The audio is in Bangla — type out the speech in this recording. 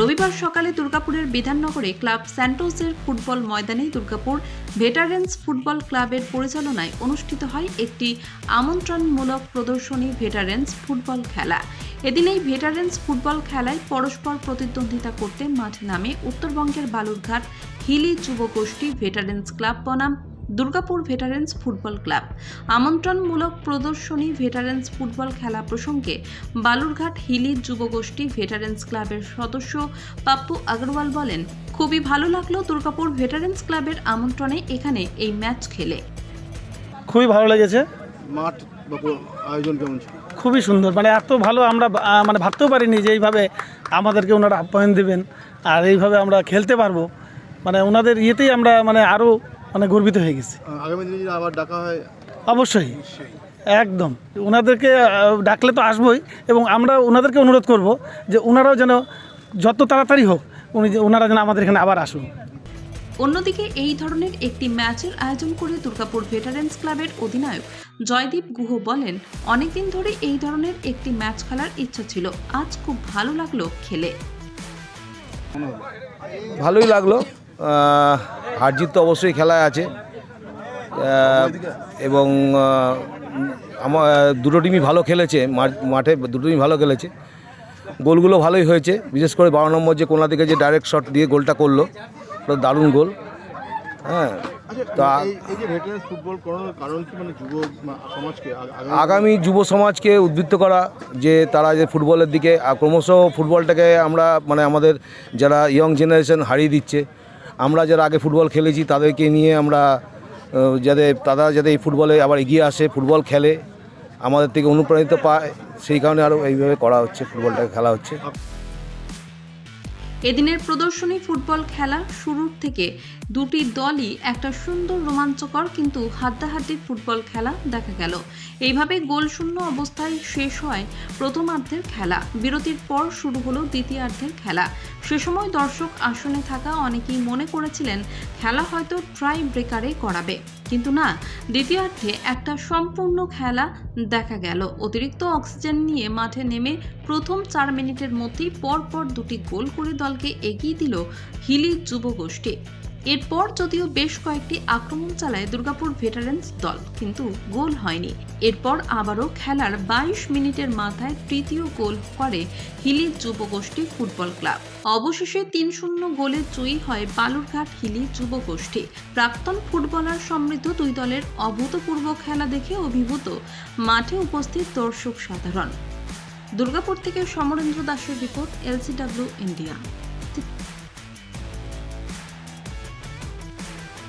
রবিবার সকালে দুর্গাপুরের বিধাননগরে ক্লাব স্যান্টোসের ফুটবল ময়দানে দুর্গাপুর ভেটারেন্স ফুটবল ক্লাবের পরিচালনায় অনুষ্ঠিত হয় একটি আমন্ত্রণমূলক প্রদর্শনী ভেটারেন্স ফুটবল খেলা। এদিন এই ভেটারেন্স ফুটবল খেলায় পরস্পর প্রতিদ্বন্দ্বিতা করতে মাঠে নামে উত্তরবঙ্গের বালুরঘাট হিলি যুব গোষ্ঠী ভেটারেন্স ক্লাব বনাম দুর্গাপুর ভেটারেন্স ফুটবল ক্লাব আমন্ত্রণমূলক প্রদর্শনী ভেটারেন্স ফুটবল খেলা প্রসঙ্গে বালুরঘাট হিলি যুবগোষ্ঠী ভেটারেন্স ক্লাবের সদস্য পাপ্পু আগরওয়াল বলেন খুবই ভালো লাগল দুর্গাপুর ভেটারেন্স ক্লাবের আমন্ত্রণে এখানে এই ম্যাচ খেলে। খুবই ভালো লেগেছে। মাঠ আয়োজন কেমন ছিল? খুবই সুন্দর। মানে এত ভালো আমরা মানে ভাবতেও পারিনি যে এইভাবে আমাদেরকে ওনারা আপ্যায়ন দেবেন আর এইভাবে আমরা খেলতে পারব। মানে ওনাদের ইয়েতেই আমরা মানে আরও মানে গর্বিত হয়ে গেছি। আগামী দিনে যদি আবার ডাকা হয় অবশ্যই। একদম। ওনাদেরকে ডাকলে তো আসবোই এবং আমরা ওনাদেরকে অনুরোধ করব যে ওনারাও যেন যত তাড়াতাড়ি হোক উনি যে- ওনারা যেন আমাদের এখানে আবার আসুন। অন্যদিকে এই ধরনের একটি ম্যাচের আয়োজন করে দুর্গাপুর ভেটারেন্স ক্লাবের অধিনায়ক জয়দীপ গুহ বলেন অনেকদিন ধরে এই ধরনের একটি ম্যাচ খেলার ইচ্ছা ছিল। আজ খুব ভালো লাগল খেলে। ভালোই লাগল। হার জিত তো অবশ্যই খেলায় আছে। এবং আমার দুটো টিমই ভালো খেলেছে মাঠ- মাঠে দুটো টিমই ভালো খেলেছে। গোলগুলো ভালোই হয়েছে বিশেষ করে বারো নম্বর যে কোনা থেকে যে ডাইরেক্ট শট দিয়ে গোলটা করল ওটা দারুণ গোল। হ্যাঁ আচ্ছা তা মানে আগামী যুব সমাজকে উদ্বুদ্ধ করা যে তারা যে ফুটবলের দিকে ক্রমশ ফুটবলটাকে আমরা মানে আমাদের যারা ইয়ং জেনারেশন হারিয়ে দিচ্ছে আমরা যারা আগে ফুটবল খেলেছি তাদেরকে নিয়ে আমরা যাতে তারা যাতে এই ফুটবলে আবার এগিয়ে আসে, ফুটবল খেলে, আমাদের থেকে অনুপ্রাণিত পায়, সেই কারণে আরও এইভাবে করা হচ্ছে, ফুটবলটাকে খেলা হচ্ছে। এদিনের প্রদর্শনী ফুটবল খেলা শুরুর থেকে দুটি দলই একটা সুন্দর রোমাঞ্চকর কিন্তু হাড্ডাহাড্ডি ফুটবল খেলা দেখা গেল। এইভাবে গোলশূন্য অবস্থায় শেষ হয় প্রথমার্ধের খেলা। বিরতির পর শুরু হলো দ্বিতীয়ার্ধের খেলা। সে সময় দর্শক আসনে থাকা অনেকেই মনে করেছিলেন খেলা হয়তো ট্রাই ব্রেকারে করাবে। কিন্তু না, দ্বিতীয়ার্ধে একটা সম্পূর্ণ খেলা দেখা গেল। অতিরিক্ত অক্সিজেন নিয়ে মাঠে নেমে প্রথম চার মিনিটের মধ্যেই পরপর দুটি গোল করে দলকে এগিয়ে দিল হিলি যুব গোষ্ঠী। এরপর যদিও বেশ কয়েকটি আক্রমণ চালায় দুর্গাপুর ভেটারেন্স দল, কিন্তু গোল হয়নি। এরপর আবারও খেলার বাইশ মিনিটের মাথায় তৃতীয় গোল করে হিলি যুবগোষ্ঠী ফুটবল ক্লাব। অবশেষে তিন শূন্য গোলে জয়ী হয় বালুরঘাট হিলি যুবগোষ্ঠী। প্রাক্তন ফুটবলার সমৃদ্ধ দুই দলের অভূতপূর্ব খেলা দেখে অভিভূত মাঠে উপস্থিত দর্শক সাধারণ। দুর্গাপুর থেকে সমরেন্দ্র দাসের রিপোর্ট, এলসিডব্লিউ ইন্ডিয়া।